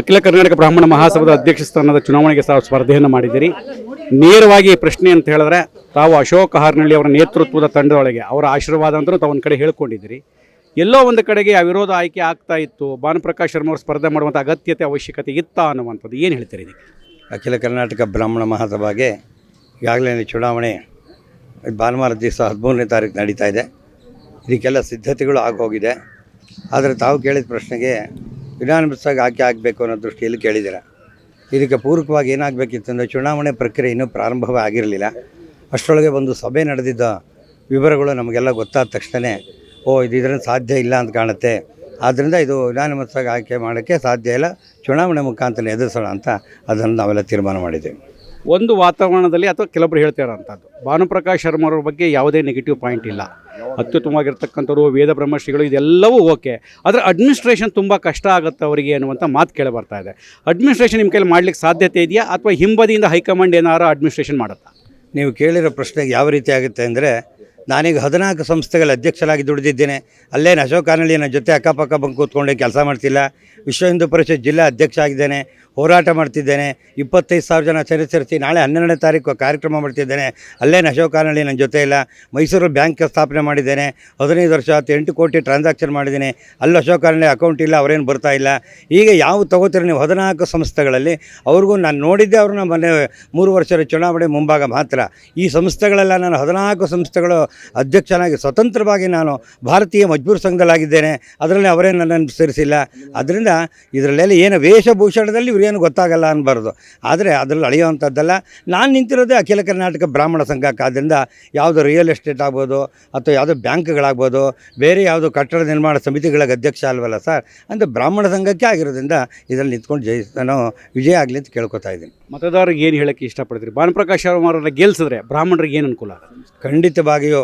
ಅಖಿಲ ಕರ್ನಾಟಕ ಬ್ರಾಹ್ಮಣ ಮಹಾಸಭಾದ ಅಧ್ಯಕ್ಷ ಸ್ಥಾನದ ಚುನಾವಣೆಗೆ ತಾವು ಸ್ಪರ್ಧೆಯನ್ನು ಮಾಡಿದ್ದೀರಿ. ನೇರವಾಗಿ ಪ್ರಶ್ನೆ ಅಂತ ಹೇಳಿದ್ರೆ, ತಾವು ಅಶೋಕ್ ಹಾರ್ನಳ್ಳಿ ಅವರ ನೇತೃತ್ವದ ತಂಡದೊಳಗೆ, ಅವರ ಆಶೀರ್ವಾದ ಅಂತಲೂ ತಾವು ಒಂದು ಕಡೆ ಹೇಳ್ಕೊಂಡಿದ್ದೀರಿ. ಎಲ್ಲೋ ಒಂದು ಕಡೆಗೆ ಅವಿರೋಧ ಆಯ್ಕೆ ಆಗ್ತಾ ಇತ್ತು. ಭಾನುಪ್ರಕಾಶ್ ಶರ್ಮ ಅವರು ಸ್ಪರ್ಧೆ ಮಾಡುವಂಥ ಅಗತ್ಯತೆ, ಅವಶ್ಯಕತೆ ಇತ್ತ ಅನ್ನುವಂಥದ್ದು. ಏನು ಹೇಳ್ತೀರಿ ಇದಕ್ಕೆ? ಅಖಿಲ ಕರ್ನಾಟಕ ಬ್ರಾಹ್ಮಣ ಮಹಾಸಭಾಗೆ ಈಗಾಗಲೇ ಚುನಾವಣೆ ಭಾನುವಾರ ದಿವಸ ಹದಿಮೂರನೇ ತಾರೀಕು ನಡೀತಾ ಇದೆ. ಇದಕ್ಕೆಲ್ಲ ಸಿದ್ಧತೆಗಳು ಆಗೋಗಿದೆ. ಆದರೆ ತಾವು ಕೇಳಿದ ಪ್ರಶ್ನೆಗೆ ವಿಧಾನಸಭೆಗೆ ಆಯ್ಕೆ ಆಗಬೇಕು ಅನ್ನೋ ದೃಷ್ಟಿಯಲ್ಲಿ ಕೇಳಿದ್ದೀರ. ಇದಕ್ಕೆ ಪೂರಕವಾಗಿ ಏನಾಗಬೇಕಿತ್ತು ಅಂದರೆ ಚುನಾವಣೆ ಪ್ರಕ್ರಿಯೆ ಇನ್ನೂ ಪ್ರಾರಂಭವೇ ಆಗಿರಲಿಲ್ಲ. ಅಷ್ಟರೊಳಗೆ ಒಂದು ಸಭೆ ನಡೆದಿದ್ದ ವಿವರಗಳು ನಮಗೆಲ್ಲ ಗೊತ್ತಾದ ತಕ್ಷಣ ಓ, ಇದು ಇದರಿಂದ ಸಾಧ್ಯ ಇಲ್ಲ ಅಂತ ಕಾಣುತ್ತೆ. ಆದ್ದರಿಂದ ಇದು ವಿಧಾನಸಭೆಗೆ ಆಯ್ಕೆ ಮಾಡೋಕ್ಕೆ ಸಾಧ್ಯ ಇಲ್ಲ, ಚುನಾವಣೆ ಮುಖಾಂತರ ಎದುರಿಸೋಣ ಅಂತ ಅದನ್ನು ನಾವೆಲ್ಲ ತೀರ್ಮಾನ ಮಾಡಿದ್ದೇವೆ. ಒಂದು ವಾತಾವರಣದಲ್ಲಿ ಅಥವಾ ಕೆಲವೊಬ್ರು ಹೇಳ್ತಿರೋಂಥದ್ದು ಭಾನುಪ್ರಕಾಶ್ ಶರ್ಮರ ಬಗ್ಗೆ ಯಾವುದೇ ನೆಗೆಟಿವ್ ಪಾಯಿಂಟ್ ಇಲ್ಲ. ಅತ್ಯುತ್ತಮವಾಗಿರ್ತಕ್ಕಂಥವ್ರು, ವೇದ ಬ್ರಹ್ಮಶ್ರೀಗಳು ಇದೆಲ್ಲವೂ ಓಕೆ ಆದರೆ ಅಡ್ಮಿನಿಸ್ಟ್ರೇಷನ್ ತುಂಬ ಕಷ್ಟ ಆಗುತ್ತೆ ಅವರಿಗೆ ಅನ್ನುವಂಥ ಮಾತು ಕೇಳಿ ಬರ್ತಾ ಇದೆ. ಅಡ್ಮಿನಿಸ್ಟ್ರೇಷನ್ ನಿಮ್ಮ ಕೈಲಿ ಮಾಡ್ಲಿಕ್ಕೆ ಸಾಧ್ಯತೆ ಇದೆಯಾ? ಅಥವಾ ಹಿಂಬದಿಯಿಂದ ಹೈಕಮಾಂಡ್ ಏನಾರು ಅಡ್ಮಿನಿಸ್ಟ್ರೇಷನ್ ಮಾಡುತ್ತಾ? ನೀವು ಕೇಳಿರೋ ಪ್ರಶ್ನೆಗೆ ಯಾವ ರೀತಿ ಆಗುತ್ತೆ ಅಂದರೆ, ನಾನೀಗ ಹದಿನಾಲ್ಕು ಸಂಸ್ಥೆಗಳ ಅಧ್ಯಕ್ಷರಾಗಿ ದುಡಿದಿದ್ದೇನೆ. ಅಲ್ಲೇನು ಅಶೋಕ್ ನನ್ನ ಜೊತೆ ಅಕ್ಕಪಕ್ಕ ಬಂದು ಕೂತ್ಕೊಂಡೆ ಕೆಲಸ ಮಾಡ್ತಿಲ್ಲ. ವಿಶ್ವ ಹಿಂದೂ ಪರಿಷತ್ ಜಿಲ್ಲಾ ಅಧ್ಯಕ್ಷ ಆಗಿದ್ದೇನೆ, ಹೋರಾಟ ಮಾಡ್ತಿದ್ದೇನೆ. ಇಪ್ಪತ್ತೈದು ಸಾವಿರ ಜನ ಸೇರಿಸಿ ನಾಳೆ ಹನ್ನೆರಡನೇ ತಾರೀಕು ಕಾರ್ಯಕ್ರಮ ಮಾಡ್ತಿದ್ದೇನೆ. ಅಲ್ಲೇ ಅಶೋಕ್ ಕಾನಳ್ಳಿ ನನ್ನ ಜೊತೆ ಇಲ್ಲ. ಮೈಸೂರು ಬ್ಯಾಂಕ್ ಸ್ಥಾಪನೆ ಮಾಡಿದ್ದೇನೆ. ಹದಿನೈದು ವರ್ಷ ಆಯ್ತು, ಎಂಟು ಕೋಟಿ ಟ್ರಾನ್ಸಾಕ್ಷನ್ ಮಾಡಿದ್ದೀನಿ. ಅಲ್ಲಿ ಅಶೋಕಾನಳ್ಳಿ ಅಕೌಂಟ್ ಇಲ್ಲ, ಅವರೇನು ಬರ್ತಾ ಇಲ್ಲ. ಈಗ ಯಾವ ತೊಗೋತೀರಿ ನೀವು? ಹದಿನಾಲ್ಕು ಸಂಸ್ಥೆಗಳಲ್ಲಿ ಅವ್ರಿಗೂ ನಾನು ನೋಡಿದ್ದೆ ಅವ್ರನ್ನ ಮನೆ ಮೂರು ವರ್ಷದ ಚುನಾವಣೆ ಮುಂಭಾಗ ಮಾತ್ರ. ಈ ಸಂಸ್ಥೆಗಳೆಲ್ಲ ನಾನು ಹದಿನಾಲ್ಕು ಸಂಸ್ಥೆಗಳು ಅಧ್ಯಕ್ಷನಾಗಿ ಸ್ವತಂತ್ರವಾಗಿ ನಾನು ಭಾರತೀಯ ಮಜ್ಬೂರ್ ಸಂಘದಲ್ಲಾಗಿದ್ದೇನೆ. ಅದರಲ್ಲಿ ಅವರೇ ನನ್ನನ್ನು ಸೇರಿಸಿಲ್ಲ. ಅದರಿಂದ ಇದರಲ್ಲೆಲ್ಲ ಏನು ವೇಷಭೂಷಣದಲ್ಲಿ ಇವ್ರಿಗೇನು ಗೊತ್ತಾಗಲ್ಲ ಅನ್ನಬಾರ್ದು ಆದರೆ ಅದರಲ್ಲಿ ಅಳೆಯುವಂಥದ್ದಲ್ಲ. ನಾನು ನಿಂತಿರೋದೇ ಅಖಿಲ ಕರ್ನಾಟಕ ಬ್ರಾಹ್ಮಣ ಸಂಘಕ್ಕೆ. ಆದ್ದರಿಂದ ಯಾವುದೋ ರಿಯಲ್ ಎಸ್ಟೇಟ್ ಆಗ್ಬೋದು ಅಥವಾ ಯಾವುದೋ ಬ್ಯಾಂಕ್ಗಳಾಗ್ಬೋದು ಬೇರೆ ಯಾವುದೋ ಕಟ್ಟಡ ನಿರ್ಮಾಣ ಸಮಿತಿಗಳಿಗೆ ಅಧ್ಯಕ್ಷ ಅಲ್ವಲ್ಲ ಸರ್? ಅಂದರೆ ಬ್ರಾಹ್ಮಣ ಸಂಘಕ್ಕೆ ಆಗಿರೋದ್ರಿಂದ ಇದರಲ್ಲಿ ನಿಂತ್ಕೊಂಡು ಜಯ ನಾನು ವಿಜಯ ಆಗಲಿ ಅಂತ ಕೇಳ್ಕೊತಾ ಇದ್ದೀನಿ. ಮತದಾರರಿಗೆ ಏನು ಹೇಳೋಕ್ಕೆ ಇಷ್ಟಪಡ್ತೀರಿ? ಭಾನುಪ್ರಕಾಶ್ ಶರ್ಮ ಅವರನ್ನ ಗೆಲ್ಸಿದ್ರೆ ಬ್ರಾಹ್ಮಣರಿಗೆ ಏನು ಅನುಕೂಲ ಖಂಡಿತವಾಗಿಯೂ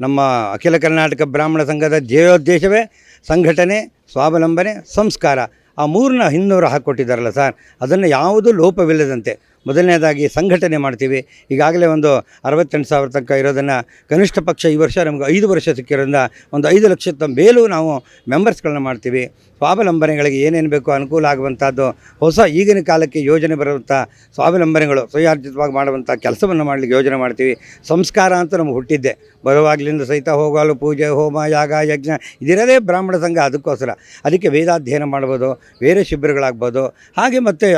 ನಮ್ಮ ಅಖಿಲ ಕರ್ನಾಟಕ ಬ್ರಾಹ್ಮಣ ಸಂಘದ ಧ್ಯೇಯೋದ್ದೇಶವೇ ಸಂಘಟನೆ, ಸ್ವಾವಲಂಬನೆ, ಸಂಸ್ಕಾರ. ಆ ಮೂರನ್ನ ಹಿಂದೂರು ಹಾಕ್ಕೊಟ್ಟಿದ್ದಾರಲ್ಲ ಸರ್, ಅದನ್ನು ಯಾವುದೂ ಲೋಪವಿಲ್ಲದಂತೆ. ಮೊದಲನೇದಾಗಿ ಸಂಘಟನೆ ಮಾಡ್ತೀವಿ. ಈಗಾಗಲೇ ಒಂದು ಅರವತ್ತೆಂಟು ಸಾವಿರ ತನಕ ಇರೋದನ್ನು ಕನಿಷ್ಠ ಪಕ್ಷ ಈ ವರ್ಷ ನಮಗೆ ಐದು ವರ್ಷ ಸಿಕ್ಕಿರೋದ್ರಿಂದ ಒಂದು ಐದು ಲಕ್ಷದ ಮೇಲೂ ನಾವು ಮೆಂಬರ್ಸ್ಗಳನ್ನ ಮಾಡ್ತೀವಿ. ಸ್ವಾವಲಂಬನೆಗಳಿಗೆ ಏನೇನು ಬೇಕೋ ಅನುಕೂಲ ಆಗುವಂಥದ್ದು ಹೊಸ ಈಗಿನ ಕಾಲಕ್ಕೆ ಯೋಜನೆ ಬರುವಂಥ ಸ್ವಾವಲಂಬನೆಗಳು ಸ್ವಯಾರ್ಜಿತವಾಗಿ ಮಾಡುವಂಥ ಕೆಲಸವನ್ನು ಮಾಡಲಿಕ್ಕೆ ಯೋಜನೆ ಮಾಡ್ತೀವಿ. ಸಂಸ್ಕಾರ ಅಂತ ನಮಗೆ ಹುಟ್ಟಿದ್ದೆ. ಬರುವಾಗಲಿಂದ ಸಹಿತ ಹೋಗಲು ಪೂಜೆ, ಹೋಮ, ಯಾಗ, ಯಜ್ಞ ಇದಿರೋದೇ ಬ್ರಾಹ್ಮಣ ಸಂಘ ಅದಕ್ಕೋಸ್ಕರ. ಅದಕ್ಕೆ ವೇದಾಧ್ಯಯನ ಮಾಡ್ಬೋದು ಬೇರೆ ಶಿಬಿರಗಳಾಗ್ಬೋದು ಹಾಗೆ ಮತ್ತು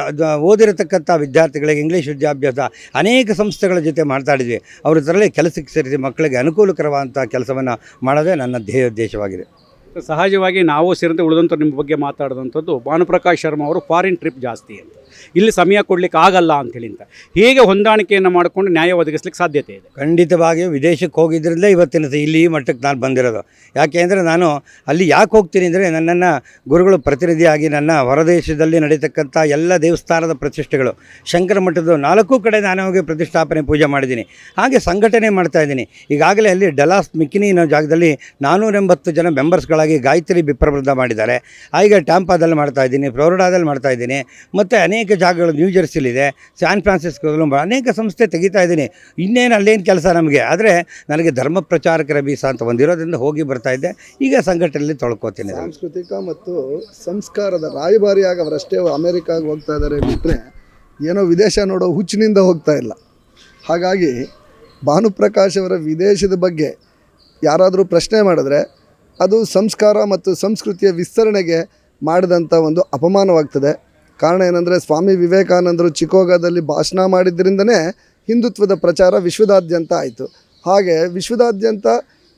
ಓದಿರತಕ್ಕಂಥ ವಿದ್ಯಾರ್ಥಿಗಳಿಗೆ ಇಂಗ್ಲೀಷ್ ವಿದ್ಯಾಭ್ಯಾಸ ಅನೇಕ ಸಂಸ್ಥೆಗಳ ಜೊತೆ ಮಾತಾಡಿದ್ವಿ. ಅವ್ರ ಇದರಲ್ಲಿ ಕೆಲಸಕ್ಕೆ ಸೇರಿಸಿ ಮಕ್ಕಳಿಗೆ ಅನುಕೂಲಕರವಾದಂಥ ಕೆಲಸವನ್ನು ಮಾಡೋದೇ ನನ್ನ ಧ್ಯೇಯೋದ್ದೇಶವಾಗಿದೆ ಸಹಜವಾಗಿ ನಾವು ಸೇರಿದಂತೆ ಉಳಿದಂಥ ನಿಮ್ಮ ಬಗ್ಗೆ ಮಾತಾಡಿದಂಥದ್ದು ಭಾನುಪ್ರಕಾಶ್ ಶರ್ಮಾ ಅವರು ಫಾರಿನ್ ಟ್ರಿಪ್ ಜಾಸ್ತಿ ಅಂತ. ಇಲ್ಲಿ ಸಮಯ ಕೊಡ್ಲಿಕ್ಕೆ ಆಗಲ್ಲ ಅಂತೇಳಿ ಅಂತ ಹೇಗೆ ಹೊಂದಾಣಿಕೆಯನ್ನು ಮಾಡಿಕೊಂಡು ನ್ಯಾಯ ಒದಗಿಸ್ಲಿಕ್ಕೆ ಸಾಧ್ಯತೆ ಇದೆ? ಖಂಡಿತವಾಗಿಯೂ ವಿದೇಶಕ್ಕೆ ಹೋಗಿದ್ದರಿಂದ ಇವತ್ತಿನ ಇಲ್ಲಿ ಮಟ್ಟಕ್ಕೆ ನಾನು ಬಂದಿರೋದು. ಯಾಕೆ ಅಂದರೆ ನಾನು ಅಲ್ಲಿ ಯಾಕೆ ಹೋಗ್ತೀನಿ ಅಂದರೆ ನನ್ನನ್ನು ಗುರುಗಳು ಪ್ರತಿನಿಧಿಯಾಗಿ ನನ್ನ ಹೊರದೇಶದಲ್ಲಿ ನಡೀತಕ್ಕಂಥ ಎಲ್ಲ ದೇವಸ್ಥಾನದ ಪ್ರತಿಷ್ಠೆಗಳು. ಶಂಕರ ಮಠದ ನಾಲ್ಕು ಕಡೆ ನಾನು ಹೋಗಿ ಪ್ರತಿಷ್ಠಾಪನೆ ಪೂಜೆ ಮಾಡಿದ್ದೀನಿ. ಹಾಗೆ ಸಂಘಟನೆ ಮಾಡ್ತಾ ಇದ್ದೀನಿ. ಈಗಾಗಲೇ ಅಲ್ಲಿ ಡಲಾಸ್ ಮಿಕ್ಕಿನಿ ಅನ್ನೋ ಜಾಗದಲ್ಲಿ ನಾನ್ನೂರೆಂಬತ್ತು ಜನ ಮೆಂಬರ್ಸ್ಗಳಾಗಿ ಗಾಯತ್ರಿ ಬಿಪ್ರಬೃಂದ ಮಾಡಿದ್ದಾರೆ. ಹಾಗೆ ಟ್ಯಾಂಪಾದಲ್ಲಿ ಮಾಡ್ತಾ ಇದ್ದೀನಿ, ಫ್ಲೋರಿಡಾದಲ್ಲಿ ಮಾಡ್ತಾ ಇದ್ದೀನಿ. ಮತ್ತು ಅನೇಕ ಜಾಗಗಳು ನ್ಯೂ ಜೆರ್ಸಿಲಿದೆ ಸ್ಯಾನ್ ಫ್ರಾನ್ಸಿಸ್ಕೋದಲ್ಲೂ ಅನೇಕ ಸಂಸ್ಥೆ ತೆಗಿತಾ ಇದ್ದೀನಿ. ಇನ್ನೇನು ಅಲ್ಲೇನು ಕೆಲಸ ನಮಗೆ? ಆದರೆ ನನಗೆ ಧರ್ಮ ಪ್ರಚಾರಕರ ಬೀಸ ಅಂತ ಒಂದಿರೋದ್ರಿಂದ ಹೋಗಿ ಬರ್ತಾ ಇದ್ದೆ. ಈಗ ಸಂಘಟನೆಯಲ್ಲಿ ತೊಳ್ಕೊತೀನಿ. ಸಾಂಸ್ಕೃತಿಕ ಮತ್ತು ಸಂಸ್ಕಾರದ ರಾಯಭಾರಿಯಾಗಿ ಅವರಷ್ಟೇ ಅಮೆರಿಕಾಗೆ ಹೋಗ್ತಾ ಇದ್ದಾರೆ ಬಿಟ್ಟರೆ ಏನೋ ವಿದೇಶ ನೋಡೋ ಹುಚ್ಚಿನಿಂದ ಹೋಗ್ತಾ ಇಲ್ಲ. ಹಾಗಾಗಿ ಭಾನುಪ್ರಕಾಶ್ ಅವರ ವಿದೇಶದ ಬಗ್ಗೆ ಯಾರಾದರೂ ಪ್ರಶ್ನೆ ಮಾಡಿದ್ರೆ ಅದು ಸಂಸ್ಕಾರ ಮತ್ತು ಸಂಸ್ಕೃತಿಯ ವಿಸ್ತರಣೆಗೆ ಮಾಡಿದಂಥ ಒಂದು ಅಪಮಾನವಾಗ್ತದೆ. ಕಾರಣ ಏನಂದರೆ ಸ್ವಾಮಿ ವಿವೇಕಾನಂದರು ಚಿಕೋಗಾದಲ್ಲಿ ಭಾಷಣ ಮಾಡಿದ್ದರಿಂದನೇ ಹಿಂದುತ್ವದ ಪ್ರಚಾರ ವಿಶ್ವದಾದ್ಯಂತ ಆಯಿತು. ಹಾಗೆ ವಿಶ್ವದಾದ್ಯಂತ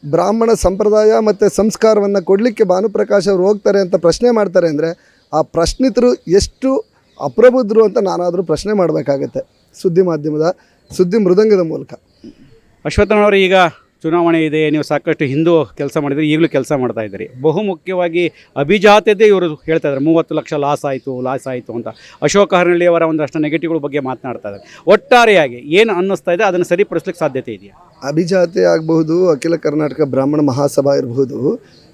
ಬ್ರಾಹ್ಮಣ ಸಂಪ್ರದಾಯ ಮತ್ತು ಸಂಸ್ಕಾರವನ್ನು ಕೊಡಲಿಕ್ಕೆ ಭಾನುಪ್ರಕಾಶ್ ಅವರು ಹೋಗ್ತಾರೆ ಅಂತ ಪ್ರಶ್ನೆ ಮಾಡ್ತಾರೆ ಅಂದರೆ ಆ ಪ್ರಶ್ನಿತರು ಎಷ್ಟು ಅಪ್ರಬುದ್ಧರು ಅಂತ ನಾನಾದರೂ ಪ್ರಶ್ನೆ ಮಾಡಬೇಕಾಗತ್ತೆ ಸುದ್ದಿ ಮಾಧ್ಯಮದ ಸುದ್ದಿ ಮೃದಂಗದ ಮೂಲಕ. ಅಶ್ವತ್ಥನವರು ಈಗ ಚುನಾವಣೆ ಇದೆ, ನೀವು ಸಾಕಷ್ಟು ಹಿಂದೂ ಕೆಲಸ ಮಾಡಿದರೆ, ಈಗಲೂ ಕೆಲಸ ಮಾಡ್ತಾ ಇದ್ದೀರಿ. ಬಹುಮುಖ್ಯವಾಗಿ ಅಭಿಜಾತ್ಯತೆ ಇವರು ಹೇಳ್ತಾ ಇದ್ದಾರೆ. ಮೂವತ್ತು ಲಕ್ಷ ಲಾಸ್ ಆಯಿತು ಲಾಸ್ ಆಯಿತು ಅಂತ. ಅಶೋಕ ಅವರ ಒಂದಷ್ಟು ನೆಗೆಟಿವ್ಗಳ ಬಗ್ಗೆ ಮಾತನಾಡ್ತಾ ಇದ್ದಾರೆ. ಒಟ್ಟಾರೆಯಾಗಿ ಏನು ಅನ್ನಿಸ್ತಾ ಇದೆ, ಅದನ್ನು ಸರಿಪಡಿಸ್ಲಿಕ್ಕೆ ಸಾಧ್ಯತೆ ಇದೆಯಾ? ಅಭಿಜಾತೆ ಆಗಬಹುದು, ಅಖಿಲ ಕರ್ನಾಟಕ ಬ್ರಾಹ್ಮಣ ಮಹಾಸಭಾ ಇರಬಹುದು,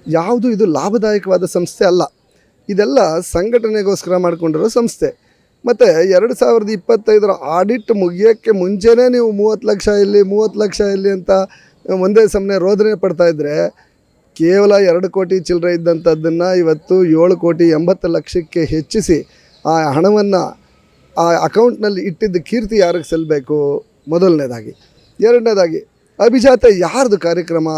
ಯಾವುದು ಇದು ಲಾಭದಾಯಕವಾದ ಸಂಸ್ಥೆ ಅಲ್ಲ. ಇದೆಲ್ಲ ಸಂಘಟನೆಗೋಸ್ಕರ ಮಾಡಿಕೊಂಡಿರೋ ಸಂಸ್ಥೆ. ಮತ್ತು ಎರಡು ಸಾವಿರದ ಇಪ್ಪತ್ತೈದರ ಆಡಿಟ್ ಮುಗಿಯೋಕ್ಕೆ ಮುಂಚೆನೇ ನೀವು ಮೂವತ್ತು ಲಕ್ಷ ಇಲ್ಲಿ, ಮೂವತ್ತು ಲಕ್ಷ ಇಲ್ಲಿ ಅಂತ ಒಂದೇ ಸಮನೆ ರೋದನೆ ಪಡ್ತಾ ಇದ್ದರೆ ಕೇವಲ ಎರಡು ಕೋಟಿ ಚಿಲ್ಲರೆ ಇದ್ದಂಥದ್ದನ್ನು ಇವತ್ತು ಏಳು ಕೋಟಿ ಎಂಬತ್ತು ಲಕ್ಷಕ್ಕೆ ಹೆಚ್ಚಿಸಿ ಆ ಹಣವನ್ನು ಆ ಅಕೌಂಟ್ನಲ್ಲಿ ಇಟ್ಟಿದ್ದ ಕೀರ್ತಿ ಯಾರಿಗೆ ಸಲ್ಲಬೇಕು ಮೊದಲನೇದಾಗಿ. ಎರಡನೇದಾಗಿ, ಅಭಿಜಾತ ಯಾರ್ದು ಕಾರ್ಯಕ್ರಮ?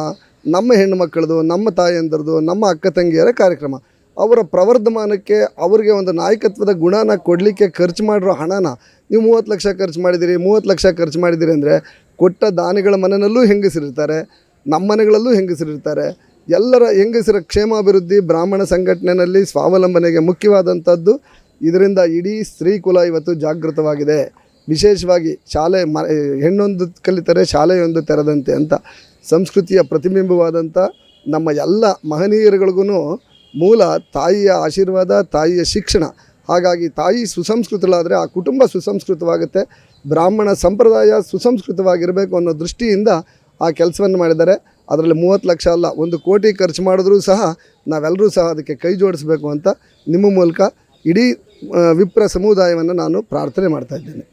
ನಮ್ಮ ಹೆಣ್ಣು ಮಕ್ಕಳದು, ನಮ್ಮ ತಾಯಂದರದು, ನಮ್ಮ ಅಕ್ಕ ತಂಗಿಯರ ಕಾರ್ಯಕ್ರಮ. ಅವರ ಪ್ರವರ್ಧಮಾನಕ್ಕೆ ಅವರಿಗೆ ಒಂದು ನಾಯಕತ್ವದ ಗುಣನ ಕೊಡಲಿಕ್ಕೆ ಖರ್ಚು ಮಾಡಿರೋ ಹಣನ ನೀವು ಮೂವತ್ತು ಲಕ್ಷ ಖರ್ಚು ಮಾಡಿದ್ದೀರಿ ಮೂವತ್ತು ಲಕ್ಷ ಖರ್ಚು ಮಾಡಿದ್ದೀರಿ ಅಂದರೆ ಕೊಟ್ಟ ದಾನಿಗಳ ಮನೆಯಲ್ಲೂ ಹೆಂಗಸಿರ್ತಾರೆ ನಮ್ಮ ಮನೆಗಳಲ್ಲೂ ಹೆಂಗಸರಿರ್ತಾರೆ. ಎಲ್ಲರ ಹೆಂಗಸರ ಕ್ಷೇಮಾಭಿವೃದ್ಧಿ ಬ್ರಾಹ್ಮಣ ಸಂಘಟನೆಯಲ್ಲಿ ಸ್ವಾವಲಂಬನೆಗೆ ಮುಖ್ಯವಾದಂಥದ್ದು ಇದರಿಂದ ಇಡೀ ಸ್ತ್ರೀ ಕುಲ ಇವತ್ತು ಜಾಗೃತವಾಗಿದೆ. ವಿಶೇಷವಾಗಿ ಶಾಲೆ ಮ ಹೆಣ್ಣೊಂದು ಕಲಿತರೆ ಶಾಲೆಯೊಂದು ತೆರೆದಂತೆ ಅಂತ ಸಂಸ್ಕೃತಿಯ ಪ್ರತಿಬಿಂಬವಾದಂಥ ನಮ್ಮ ಎಲ್ಲ ಮಹನೀಯರುಗಳಿಗೂ ಮೂಲ ತಾಯಿಯ ಆಶೀರ್ವಾದ, ತಾಯಿಯ ಶಿಕ್ಷಣ. ಹಾಗಾಗಿ ತಾಯಿ ಸುಸಂಸ್ಕೃತಳಾದರೆ ಆ ಕುಟುಂಬ ಸುಸಂಸ್ಕೃತವಾಗುತ್ತೆ. ಬ್ರಾಹ್ಮಣ ಸಂಪ್ರದಾಯ ಸುಸಂಸ್ಕೃತವಾಗಿರಬೇಕು ಅನ್ನೋ ದೃಷ್ಟಿಯಿಂದ ಆ ಕೆಲಸವನ್ನು ಮಾಡಿದ್ದಾರೆ. ಅದರಲ್ಲಿ ಮೂವತ್ತು ಲಕ್ಷ ಅಲ್ಲ, ಒಂದು ಕೋಟಿ ಖರ್ಚು ಮಾಡಿದ್ರೂ ಸಹ ನಾವೆಲ್ಲರೂ ಸಹ ಅದಕ್ಕೆ ಕೈ ಜೋಡಿಸಬೇಕು ಅಂತ ನಿಮ್ಮ ಮೂಲಕ ಇಡೀ ವಿಪ್ರ ಸಮುದಾಯವನ್ನು ನಾನು ಪ್ರಾರ್ಥನೆ ಮಾಡ್ತಾ ಇದ್ದೇನೆ.